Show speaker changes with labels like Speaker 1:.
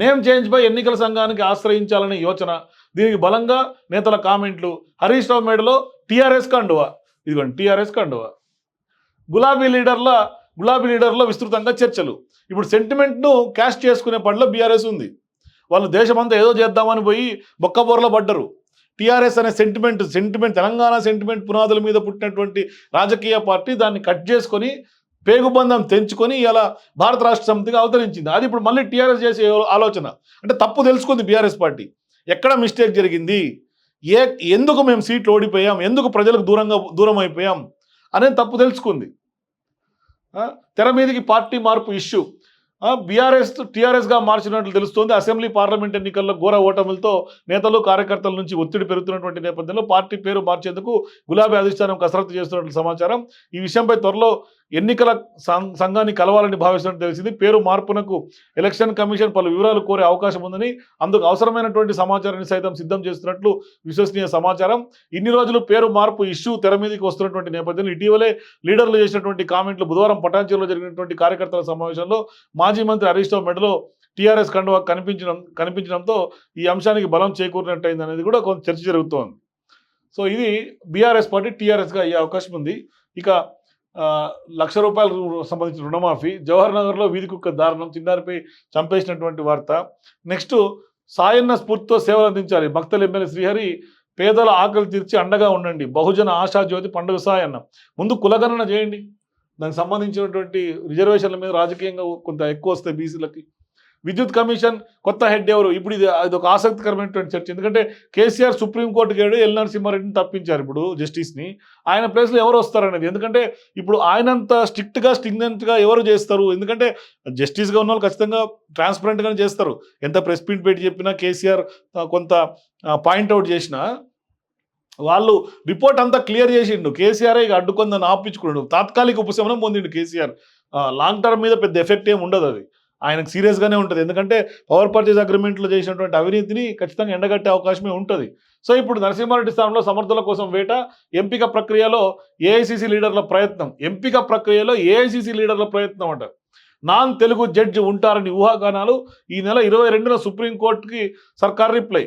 Speaker 1: Name చేంజ్పై ఎన్నికల సంఘానికి ఆశ్రయించాలనే యోచన. దీనికి బలంగా నేతల కామెంట్లు. హరీష్ రావు మేడలో టీఆర్ఎస్ కండువా? ఇదిగోండి టీఆర్ఎస్ కండువా. గులాబీ లీడర్ల గులాబీ లీడర్లో విస్తృతంగా చర్చలు. ఇప్పుడు సెంటిమెంట్ను క్యాష్ చేసుకునే పనిలో బీఆర్ఎస్ ఉంది. వాళ్ళు దేశమంతా ఏదో చేద్దామని పోయి బొక్కబోర్ల పడ్డరు. టీఆర్ఎస్ అనే సెంటిమెంట్ సెంటిమెంట్ తెలంగాణ సెంటిమెంట్ పునాదుల మీద పుట్టినటువంటి రాజకీయ పార్టీ దాన్ని కట్ చేసుకొని పేగుబంధం తెంచుకొని ఇలా భారత రాష్ట్ర సమితిగా అవతరించింది. అది ఇప్పుడు మళ్ళీ టీఆర్ఎస్ చేసే ఆలోచన. అంటే తప్పు తెలుసుకుంది బీఆర్ఎస్ పార్టీ. ఎక్కడ మిస్టేక్ జరిగింది? ఏ ఎందుకు మేము సీట్లు ఓడిపోయాం? ఎందుకు ప్రజలకు దూరంగా దూరం అయిపోయాం? అనేది తప్పు తెలుసుకుంది. తెర మీదకి పార్టీ మార్పు ఇష్యూ. బీఆర్ఎస్ టీఆర్ఎస్గా మార్చినట్లు తెలుస్తోంది. అసెంబ్లీ పార్లమెంట్ ఎన్నికల్లో ఘోర ఓటములతో నేతలు కార్యకర్తల నుంచి ఒత్తిడి పెరుగుతున్నటువంటి నేపథ్యంలో పార్టీ పేరు మార్చేందుకు గులాబీ అధిష్టానం కసరత్తు చేస్తున్నట్లు సమాచారం. ఈ విషయంపై త్వరలో ఎన్నికల సంఘాన్ని కలవాలని భావిస్తున్నట్టు తెలిసింది. పేరు మార్పునకు ఎలక్షన్ కమిషన్ పలు వివరాలు కోరే అవకాశం ఉందని అందుకు అవసరమైనటువంటి సమాచారాన్ని సైతం సిద్ధం చేస్తున్నట్లు విశ్వసనీయ సమాచారం. ఇన్ని రోజులు పేరు మార్పు ఇష్యూ తెర మీదకి వస్తున్నటువంటి నేపథ్యంలో ఇటీవలే లీడర్లు చేసినటువంటి కామెంట్లు బుధవారం పటాన్చేరులో జరిగినటువంటి కార్యకర్తల సమావేశంలో మాజీ మంత్రి హరీష్ రావు మెడలో టీఆర్ఎస్ కండువా కనిపించడం కనిపించడంతో ఈ అంశానికి బలం చేకూరినట్టయింది అనేది కూడా కొంత చర్చ జరుగుతోంది. సో ఇది బీఆర్ఎస్ పార్టీ టీఆర్ఎస్గా అయ్యే అవకాశం ఉంది. ఇక లక్ష రూపాయలకు సంబంధించిన రుణమాఫీ జవహర్ నగర్లో వీధి కుక్క దారుణం చిన్నారిపై చంపేసినటువంటి వార్త. నెక్స్ట్ సాయన్న స్ఫూర్తితో సేవలు అందించాలి. భక్తుల ఎమ్మెల్యే శ్రీహరి పేదల ఆకలి తీర్చి అండగా ఉండండి. బహుజన ఆశాజ్యోతి పండుగ సాయన్న. ముందు కులగణన చేయండి. దానికి సంబంధించినటువంటి రిజర్వేషన్ల మీద రాజకీయంగా కొంత ఎక్కువ వస్తాయి బీసీలకి. విద్యుత్ కమిషన్ కొత్త హెడ్ ఎవరు? ఇప్పుడు ఇది అది ఒక ఆసక్తికరమైనటువంటి చర్చ. ఎందుకంటే కేసీఆర్ సుప్రీంకోర్టుకి వెళ్ళి ఎల్ నరసింహారెడ్డిని తప్పించారు ఇప్పుడు జస్టిస్ని. ఆయన ప్లేస్లో ఎవరు వస్తారనేది. ఎందుకంటే ఇప్పుడు ఆయనంత స్ట్రిక్ట్గా స్టిగ్నెంట్గా ఎవరు చేస్తారు? ఎందుకంటే జస్టిస్గా ఉన్న వాళ్ళు ఖచ్చితంగా ట్రాన్స్పరెంట్గానే చేస్తారు. ఎంత ప్రెస్ మీట్ పెట్టి చెప్పినా కేసీఆర్ కొంత పాయింట్అవుట్ చేసినా వాళ్ళు రిపోర్ట్ అంతా క్లియర్ చేసిండు. కేసీఆర్ ఇక అడ్డుకుందని ఆపించుకున్నాడు. తాత్కాలిక ఉపశమనం పొందిండు కేసీఆర్. లాంగ్ టర్మ్ మీద పెద్ద ఎఫెక్ట్ ఏమి ఉండదు అది. ఆయనకు సీరియస్గానే ఉంటుంది. ఎందుకంటే పవర్ పర్చేజ్ అగ్రిమెంట్లో చేసినటువంటి అవినీతిని ఖచ్చితంగా ఎండగట్టే అవకాశమే ఉంటుంది. సో ఇప్పుడు నరసింహారెడ్డి స్థానంలో సమర్థుల కోసం వేట ఎంపిక ప్రక్రియలో ఏఐసిసి లీడర్ల ప్రయత్నం. ఎంపిక ప్రక్రియలో ఏఐసిసి లీడర్ల ప్రయత్నం అంట. నాన్ తెలుగు జడ్జి ఉంటారని ఊహాగానాలు ఈ నెల ఇరవై రెండున సుప్రీంకోర్టుకి సర్కార్ రిప్లై.